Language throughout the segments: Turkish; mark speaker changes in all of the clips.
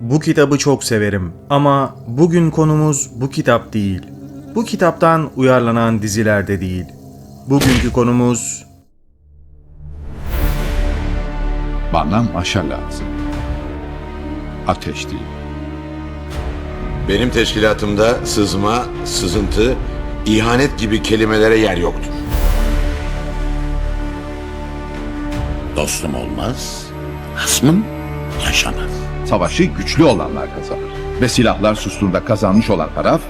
Speaker 1: Bu kitabı çok severim ama bugün konumuz bu kitap değil. Bu kitaptan uyarlanan dizilerde değil. Bugünkü konumuz
Speaker 2: Bana maşa lazım. Ateş değil.
Speaker 3: Benim teşkilatımda sızma, sızıntı, ihanet gibi kelimelere yer yoktur.
Speaker 4: Dostum olmaz, hasmım yaşamaz.
Speaker 2: Savaşı güçlü olanlar kazanır. Ve silahlar sustuğunda kazanmış olan taraf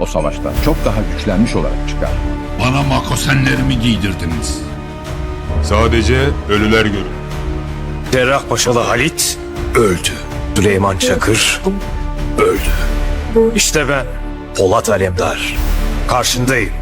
Speaker 2: o savaştan çok daha güçlenmiş olarak çıkar.
Speaker 4: Bana makosenlerimi giydirdiniz.
Speaker 5: Sadece ölüler görür.
Speaker 6: Cerrahpaşalı Halit öldü. Süleyman Çakır öldü. İşte ben Polat Alemdar. Karşındayım.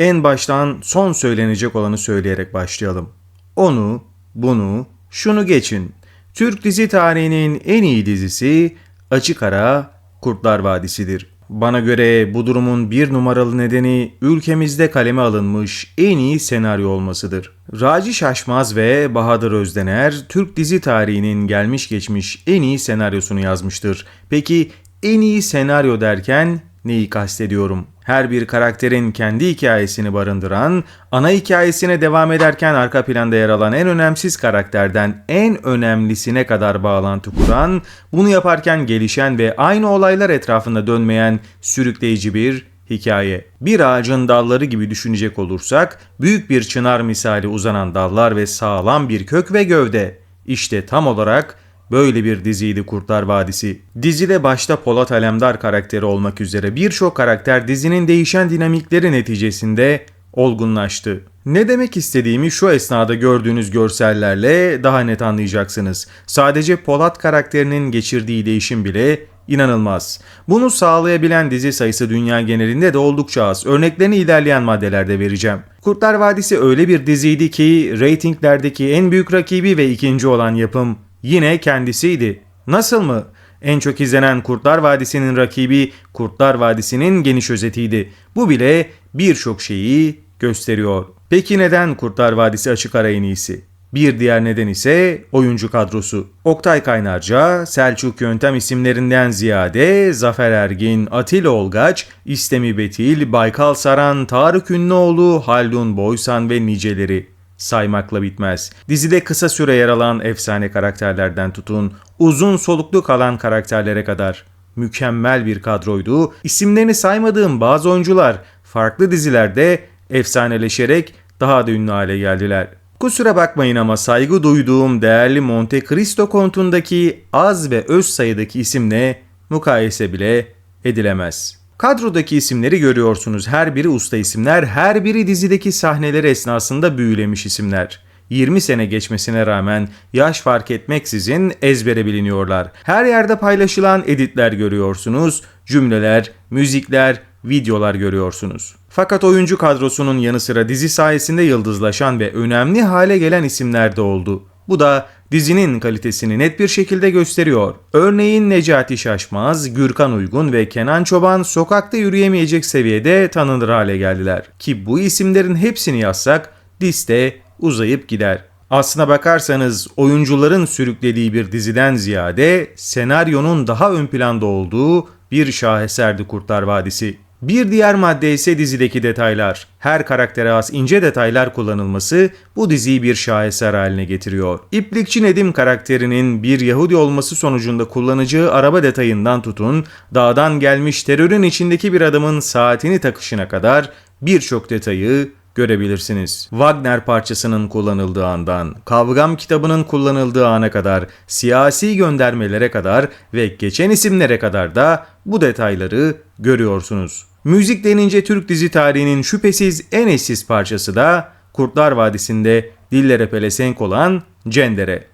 Speaker 1: En baştan son söylenecek olanı söyleyerek başlayalım. Onu, bunu, şunu geçin. Türk dizi tarihinin en iyi dizisi Açık Ara Kurtlar Vadisi'dir. Bana göre bu durumun bir numaralı nedeni ülkemizde kaleme alınmış en iyi senaryo olmasıdır. Raci Şaşmaz ve Bahadır Özdener Türk dizi tarihinin gelmiş geçmiş en iyi senaryosunu yazmıştır. Peki en iyi senaryo derken neyi kastediyorum? Her bir karakterin kendi hikayesini barındıran, ana hikayesine devam ederken arka planda yer alan en önemsiz karakterden en önemlisine kadar bağlantı kuran, bunu yaparken gelişen ve aynı olaylar etrafında dönmeyen sürükleyici bir hikaye. Bir ağacın dalları gibi düşünecek olursak, büyük bir çınar misali uzanan dallar ve sağlam bir kök ve gövde. İşte tam olarak Böyle bir diziydi Kurtlar Vadisi. Dizide başta Polat Alemdar karakteri olmak üzere birçok karakter dizinin değişen dinamikleri neticesinde olgunlaştı. Ne demek istediğimi şu esnada gördüğünüz görsellerle daha net anlayacaksınız. Sadece Polat karakterinin geçirdiği değişim bile inanılmaz. Bunu sağlayabilen dizi sayısı dünya genelinde de oldukça az. Örneklerini ilerleyen maddelerde vereceğim. Kurtlar Vadisi öyle bir diziydi ki reytinglerdeki en büyük rakibi ve ikinci olan yapım yine kendisiydi. Nasıl mı? En çok izlenen Kurtlar Vadisi'nin rakibi Kurtlar Vadisi'nin geniş özetiydi. Bu bile birçok şeyi gösteriyor. Peki neden Kurtlar Vadisi açık ara en iyisi? Bir diğer neden ise oyuncu kadrosu. Oktay Kaynarca, Selçuk Yöntem isimlerinden ziyade Zafer Ergin, Atilla Olgaç, İstemi Betil, Baykal Saran, Tarık Ünlüoğlu, Haldun Boysan ve niceleri saymakla bitmez. Dizide kısa süre yer alan efsane karakterlerden tutun, uzun soluklu kalan karakterlere kadar mükemmel bir kadroydu. İsimlerini saymadığım bazı oyuncular farklı dizilerde efsaneleşerek daha da ünlü hale geldiler. Kusura bakmayın ama saygı duyduğum değerli Monte Cristo kontundaki az ve öz sayıdaki isimle mukayese bile edilemez. Kadrodaki isimleri görüyorsunuz. Her biri usta isimler, her biri dizideki sahneleri esnasında büyülemiş isimler. 20 sene geçmesine rağmen yaş fark etmeksizin ezbere biliniyorlar. Her yerde paylaşılan editler görüyorsunuz, cümleler, müzikler, videolar görüyorsunuz. Fakat oyuncu kadrosunun yanı sıra dizi sayesinde yıldızlaşan ve önemli hale gelen isimler de oldu. Bu da dizinin kalitesini net bir şekilde gösteriyor. Örneğin Necati Şaşmaz, Gürkan Uygun ve Kenan Çoban sokakta yürüyemeyecek seviyede tanınır hale geldiler. Ki bu isimlerin hepsini yazsak liste uzayıp gider. Aslına bakarsanız oyuncuların sürüklediği bir diziden ziyade senaryonun daha ön planda olduğu bir şaheserdi Kurtlar Vadisi. Bir diğer madde ise dizideki detaylar. Her karaktere az ince detaylar kullanılması bu diziyi bir şaheser haline getiriyor. İplikçi Nedim karakterinin bir Yahudi olması sonucunda kullanacağı araba detayından tutun, dağdan gelmiş terörün içindeki bir adamın saatini takışına kadar birçok detayı görebilirsiniz. Wagner parçasının kullanıldığı andan, Kavgam kitabının kullanıldığı ana kadar, siyasi göndermelere kadar ve geçen isimlere kadar da bu detayları görüyorsunuz. Müzik denince Türk dizi tarihinin şüphesiz en eşsiz parçası da Kurtlar Vadisi'nde dillere pelesenk olan Cendere.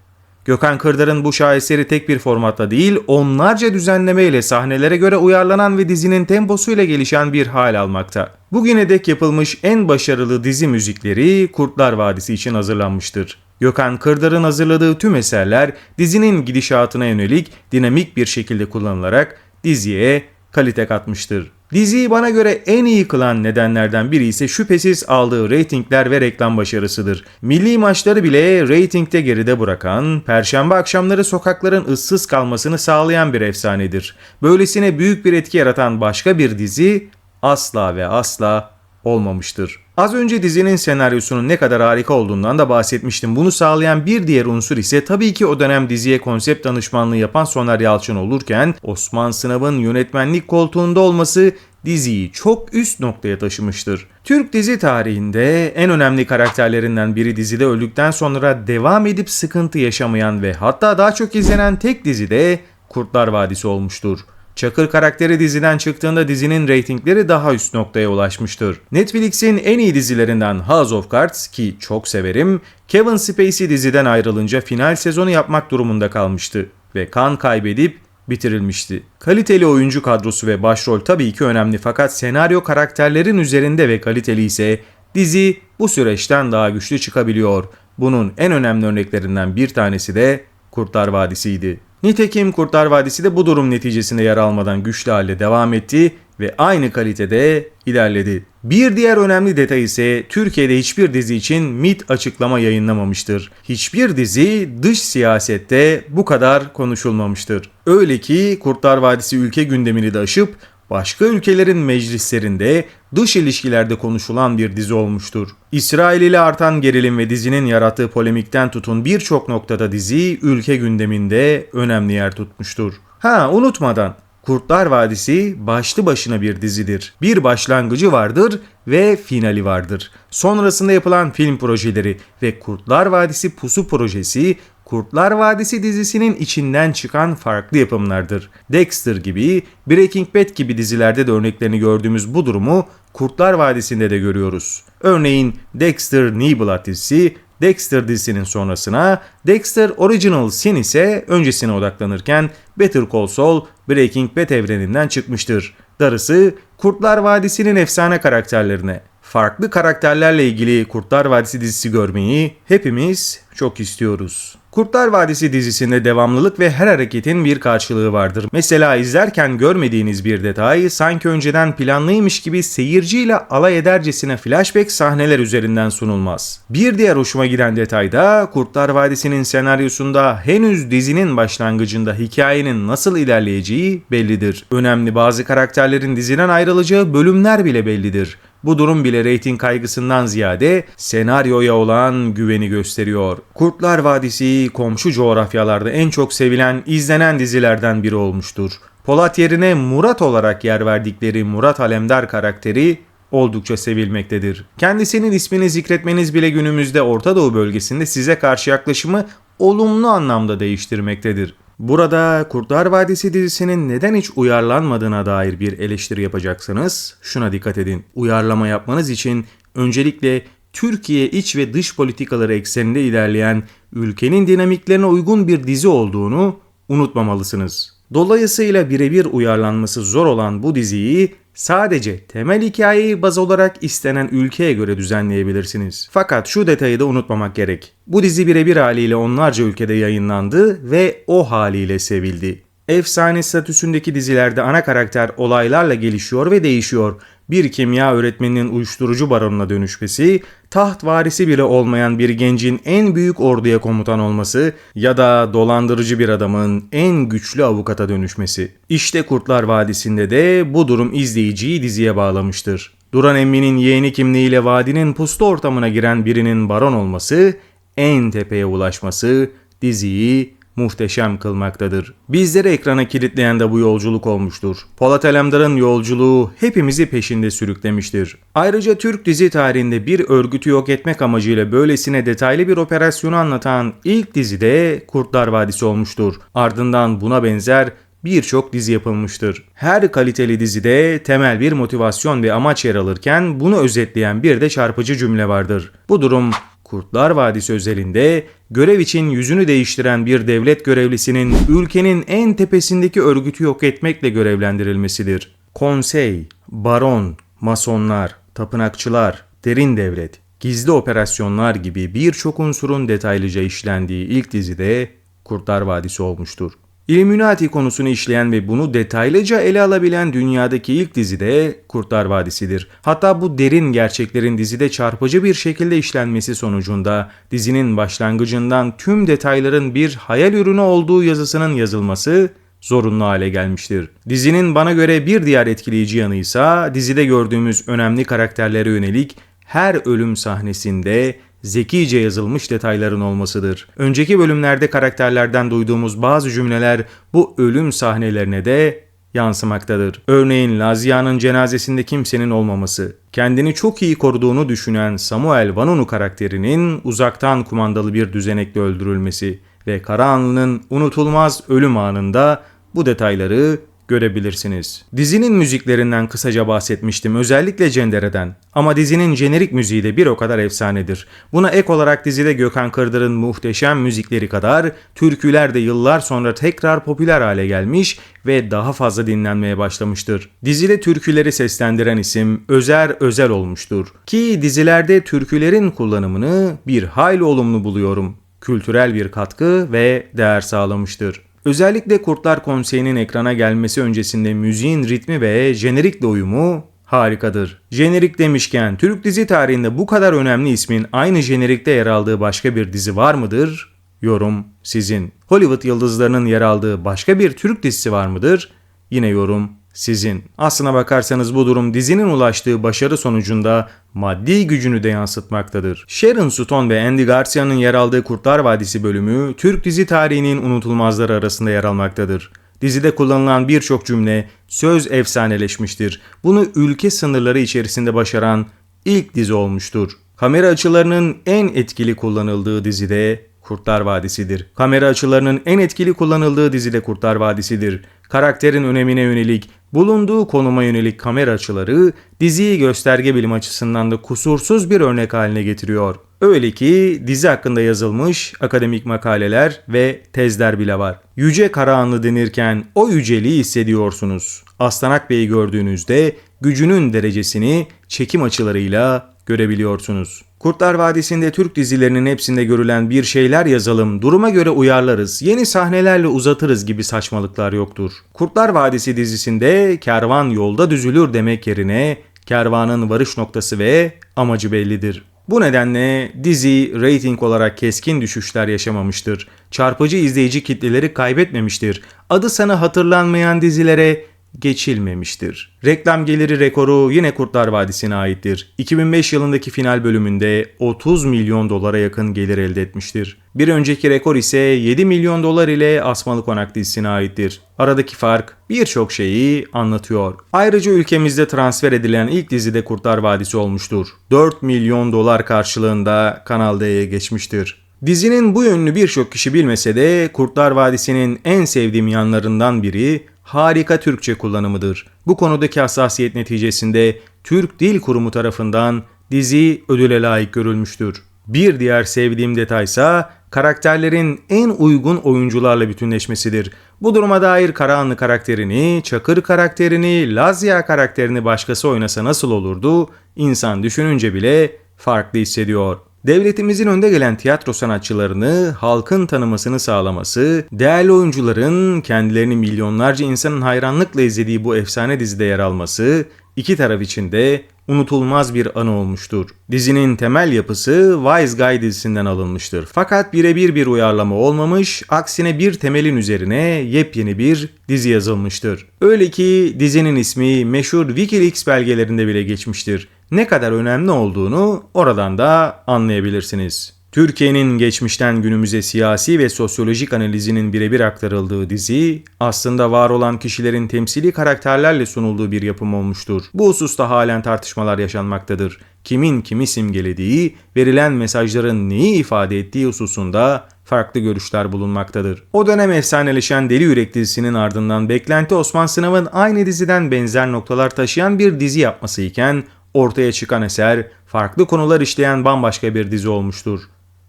Speaker 1: Gökhan Kırdar'ın bu şaheseri tek bir formatta değil, onlarca düzenleme ile sahnelere göre uyarlanan ve dizinin temposuyla gelişen bir hal almakta. Bugüne dek yapılmış en başarılı dizi müzikleri Kurtlar Vadisi için hazırlanmıştır. Gökhan Kırdar'ın hazırladığı tüm eserler dizinin gidişatına yönelik dinamik bir şekilde kullanılarak diziye kalite katmıştır. Diziyi bana göre en iyi kılan nedenlerden biri ise şüphesiz aldığı reytingler ve reklam başarısıdır. Milli maçları bile reytingte geride bırakan, perşembe akşamları sokakların ıssız kalmasını sağlayan bir efsanedir. Böylesine büyük bir etki yaratan başka bir dizi asla ve asla olmamıştır. Az önce dizinin senaryosunun ne kadar harika olduğundan da bahsetmiştim. Bunu sağlayan bir diğer unsur ise tabii ki o dönem diziye konsept danışmanlığı yapan Soner Yalçın olurken Osman Sınav'ın yönetmenlik koltuğunda olması diziyi çok üst noktaya taşımıştır. Türk dizi tarihinde en önemli karakterlerinden biri dizide öldükten sonra devam edip sıkıntı yaşamayan ve hatta daha çok izlenen tek dizi de Kurtlar Vadisi olmuştur. Çakır karakteri diziden çıktığında dizinin reytingleri daha üst noktaya ulaşmıştır. Netflix'in en iyi dizilerinden House of Cards ki çok severim, Kevin Spacey diziden ayrılınca final sezonu yapmak durumunda kalmıştı ve kan kaybedip bitirilmişti. Kaliteli oyuncu kadrosu ve başrol tabii ki önemli fakat senaryo karakterlerin üzerinde ve kaliteli ise dizi bu süreçten daha güçlü çıkabiliyor. Bunun en önemli örneklerinden bir tanesi de Kurtlar Vadisi'ydi. Nitekim Kurtlar Vadisi de bu durum neticesinde yer almadan güçlü halde devam etti ve aynı kalitede ilerledi. Bir diğer önemli detay ise Türkiye'de hiçbir dizi için MIT açıklama yayınlamamıştır. Hiçbir dizi dış siyasette bu kadar konuşulmamıştır. Öyle ki Kurtlar Vadisi ülke gündemini de aşıp başka ülkelerin meclislerinde dış ilişkilerde konuşulan bir dizi olmuştur. İsrail ile artan gerilim ve dizinin yarattığı polemikten tutun birçok noktada dizi ülke gündeminde önemli yer tutmuştur. Ha unutmadan Kurtlar Vadisi başlı başına bir dizidir. Bir başlangıcı vardır ve finali vardır. Sonrasında yapılan film projeleri ve Kurtlar Vadisi Pusu projesi Kurtlar Vadisi dizisinin içinden çıkan farklı yapımlardır. Dexter gibi, Breaking Bad gibi dizilerde de örneklerini gördüğümüz bu durumu Kurtlar Vadisi'nde de görüyoruz. Örneğin Dexter New Blood dizisi Dexter dizisinin sonrasına, Dexter Original Sin ise öncesine odaklanırken Better Call Saul Breaking Bad evreninden çıkmıştır. Darısı Kurtlar Vadisi'nin efsane karakterlerine. Farklı karakterlerle ilgili Kurtlar Vadisi dizisi görmeyi hepimiz çok istiyoruz. Kurtlar Vadisi dizisinde devamlılık ve her hareketin bir karşılığı vardır. Mesela izlerken görmediğiniz bir detay sanki önceden planlıymış gibi seyirciyle alay edercesine flashback sahneler üzerinden sunulmaz. Bir diğer hoşuma giden detay da Kurtlar Vadisi'nin senaryosunda henüz dizinin başlangıcında hikayenin nasıl ilerleyeceği bellidir. Önemli bazı karakterlerin diziden ayrılacağı bölümler bile bellidir. Bu durum bile reyting kaygısından ziyade senaryoya olan güveni gösteriyor. Kurtlar Vadisi komşu coğrafyalarda en çok sevilen, izlenen dizilerden biri olmuştur. Polat yerine Murat olarak yer verdikleri Murat Alemdar karakteri oldukça sevilmektedir. Kendisinin ismini zikretmeniz bile günümüzde Orta Doğu bölgesinde size karşı yaklaşımı olumlu anlamda değiştirmektedir. Burada Kurtlar Vadisi dizisinin neden hiç uyarlanmadığına dair bir eleştiri yapacaksanız şuna dikkat edin. Uyarlama yapmanız için öncelikle Türkiye iç ve dış politikaları ekseninde ilerleyen ülkenin dinamiklerine uygun bir dizi olduğunu unutmamalısınız. Dolayısıyla birebir uyarlanması zor olan bu diziyi sadece temel hikayeyi baz olarak istenen ülkeye göre düzenleyebilirsiniz. Fakat şu detayı da unutmamak gerek. Bu dizi birebir haliyle onlarca ülkede yayınlandı ve o haliyle sevildi. Efsane statüsündeki dizilerde ana karakter olaylarla gelişiyor ve değişiyor. Bir kimya öğretmeninin uyuşturucu baronuna dönüşmesi, taht varisi bile olmayan bir gencin en büyük orduya komutan olması ya da dolandırıcı bir adamın en güçlü avukata dönüşmesi. İşte Kurtlar Vadisi'nde de bu durum izleyiciyi diziye bağlamıştır. Duran Emmi'nin yeğeni kimliğiyle vadinin puslu ortamına giren birinin baron olması, en tepeye ulaşması diziyi muhteşem kılmaktadır. Bizleri ekrana kilitleyen de bu yolculuk olmuştur. Polat Alemdar'ın yolculuğu hepimizi peşinde sürüklemiştir. Ayrıca Türk dizi tarihinde bir örgütü yok etmek amacıyla böylesine detaylı bir operasyonu anlatan ilk dizi de Kurtlar Vadisi olmuştur. Ardından buna benzer birçok dizi yapılmıştır. Her kaliteli dizide temel bir motivasyon ve amaç yer alırken bunu özetleyen bir de çarpıcı cümle vardır. Bu durum Kurtlar Vadisi özelinde görev için yüzünü değiştiren bir devlet görevlisinin ülkenin en tepesindeki örgütü yok etmekle görevlendirilmesidir. Konsey, baron, masonlar, tapınakçılar, derin devlet, gizli operasyonlar gibi birçok unsurun detaylıca işlendiği ilk dizide Kurtlar Vadisi olmuştur. Illuminati konusunu işleyen ve bunu detaylıca ele alabilen dünyadaki ilk dizi de Kurtlar Vadisi'dir. Hatta bu derin gerçeklerin dizide çarpıcı bir şekilde işlenmesi sonucunda dizinin başlangıcından tüm detayların bir hayal ürünü olduğu yazısının yazılması zorunlu hale gelmiştir. Dizinin bana göre bir diğer etkileyici yanı ise dizide gördüğümüz önemli karakterlere yönelik her ölüm sahnesinde zekice yazılmış detayların olmasıdır. Önceki bölümlerde karakterlerden duyduğumuz bazı cümleler bu ölüm sahnelerine de yansımaktadır. Örneğin Lazia'nın cenazesinde kimsenin olmaması, kendini çok iyi koruduğunu düşünen Samuel Vanunu karakterinin uzaktan kumandalı bir düzenekle öldürülmesi ve Karahanlı'nın unutulmaz ölüm anında bu detayları görebilirsiniz. Dizinin müziklerinden kısaca bahsetmiştim özellikle Cendere'den. Ama dizinin jenerik müziği de bir o kadar efsanedir. Buna ek olarak dizide Gökhan Kırdır'ın muhteşem müzikleri kadar türküler de yıllar sonra tekrar popüler hale gelmiş ve daha fazla dinlenmeye başlamıştır. Dizide türküleri seslendiren isim Özer Özel olmuştur. Ki dizilerde türkülerin kullanımını bir hayli olumlu buluyorum. Kültürel bir katkı ve değer sağlamıştır. Özellikle Kurtlar Konseyi'nin ekrana gelmesi öncesinde müziğin ritmi ve jenerikle uyumu harikadır. Jenerik demişken Türk dizi tarihinde bu kadar önemli ismin aynı jenerikte yer aldığı başka bir dizi var mıdır? Yorum sizin. Hollywood yıldızlarının yer aldığı başka bir Türk dizisi var mıdır? Yine yorum sizin. Aslına bakarsanız bu durum dizinin ulaştığı başarı sonucunda maddi gücünü de yansıtmaktadır. Sharon Stone ve Andy Garcia'nın yer aldığı Kurtlar Vadisi bölümü Türk dizi tarihinin unutulmazları arasında yer almaktadır. Dizide kullanılan birçok cümle söz efsaneleşmiştir. Bunu ülke sınırları içerisinde başaran ilk dizi olmuştur. Kamera açılarının en etkili kullanıldığı dizide Kurtlar Vadisi'dir. Kamera açılarının en etkili kullanıldığı dizide Kurtlar Vadisi'dir. Karakterin önemine yönelik, bulunduğu konuma yönelik kamera açıları diziyi gösterge bilim açısından da kusursuz bir örnek haline getiriyor. Öyle ki dizi hakkında yazılmış akademik makaleler ve tezler bile var. Yüce Karahanlı denirken o yüceliği hissediyorsunuz. Aslanak Bey'i gördüğünüzde gücünün derecesini çekim açılarıyla görebiliyorsunuz. Kurtlar Vadisi'nde Türk dizilerinin hepsinde görülen bir şeyler yazalım, duruma göre uyarlarız, yeni sahnelerle uzatırız gibi saçmalıklar yoktur. Kurtlar Vadisi dizisinde kervan yolda düzülür demek yerine kervanın varış noktası ve amacı bellidir. Bu nedenle dizi reyting olarak keskin düşüşler yaşamamıştır. Çarpıcı izleyici kitleleri kaybetmemiştir. Adı sana hatırlanmayan dizilere geçilmemiştir. Reklam geliri rekoru yine Kurtlar Vadisi'ne aittir. 2005 yılındaki final bölümünde 30 milyon dolara yakın gelir elde etmiştir. Bir önceki rekor ise 7 milyon dolar ile Asmalı Konak dizisine aittir. Aradaki fark birçok şeyi anlatıyor. Ayrıca ülkemizde transfer edilen ilk dizide Kurtlar Vadisi olmuştur. 4 milyon dolar karşılığında Kanal D'ye geçmiştir. Dizinin bu yönünü birçok kişi bilmese de Kurtlar Vadisi'nin en sevdiğim yanlarından biri harika Türkçe kullanımıdır. Bu konudaki hassasiyet neticesinde Türk Dil Kurumu tarafından dizi ödüle layık görülmüştür. Bir diğer sevdiğim detaysa karakterlerin en uygun oyuncularla bütünleşmesidir. Bu duruma dair Karahanlı karakterini, Çakır karakterini, Lazia karakterini başkası oynasa nasıl olurdu? İnsan düşününce bile farklı hissediyor. Devletimizin önde gelen tiyatro sanatçılarını halkın tanımasını sağlaması, değerli oyuncuların kendilerini milyonlarca insanın hayranlıkla izlediği bu efsane dizide yer alması, iki taraf için de unutulmaz bir anı olmuştur. Dizinin temel yapısı Wise Guy dizisinden alınmıştır. Fakat birebir bir uyarlama olmamış, aksine bir temelin üzerine yepyeni bir dizi yazılmıştır. Öyle ki dizinin ismi meşhur Wikileaks belgelerinde bile geçmiştir. Ne kadar önemli olduğunu oradan da anlayabilirsiniz. Türkiye'nin geçmişten günümüze siyasi ve sosyolojik analizinin birebir aktarıldığı dizi, aslında var olan kişilerin temsili karakterlerle sunulduğu bir yapım olmuştur. Bu hususta halen tartışmalar yaşanmaktadır. Kimin kimi simgelediği, verilen mesajların neyi ifade ettiği hususunda farklı görüşler bulunmaktadır. O dönem efsaneleşen Deli Yürek dizisinin ardından beklenti Osman Sınav'ın aynı diziden benzer noktalar taşıyan bir dizi yapması iken ortaya çıkan eser farklı konular işleyen bambaşka bir dizi olmuştur.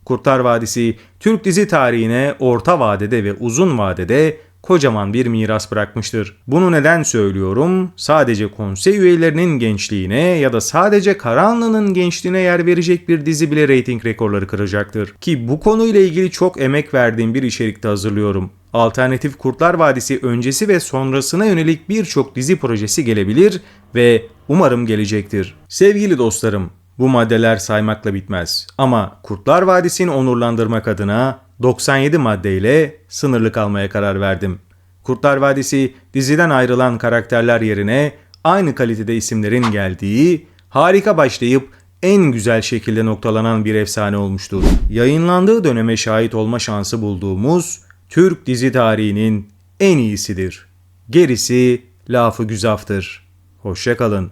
Speaker 1: Kurtlar Vadisi Türk dizi tarihine orta vadede ve uzun vadede kocaman bir miras bırakmıştır. Bunu neden söylüyorum? Sadece konsey üyelerinin gençliğine ya da sadece Karanlı'nın gençliğine yer verecek bir dizi bile reyting rekorları kıracaktır. Ki bu konuyla ilgili çok emek verdiğim bir içerikte hazırlıyorum. Alternatif Kurtlar Vadisi öncesi ve sonrasına yönelik birçok dizi projesi gelebilir ve umarım gelecektir. Sevgili dostlarım, bu maddeler saymakla bitmez. Ama Kurtlar Vadisi'ni onurlandırmak adına 97 maddeyle sınırlı kalmaya karar verdim. Kurtlar Vadisi diziden ayrılan karakterler yerine aynı kalitede isimlerin geldiği, harika başlayıp en güzel şekilde noktalanan bir efsane olmuştur. Yayınlandığı döneme şahit olma şansı bulduğumuz Türk dizi tarihinin en iyisidir. Gerisi lafı güzaftır. Hoşça kalın.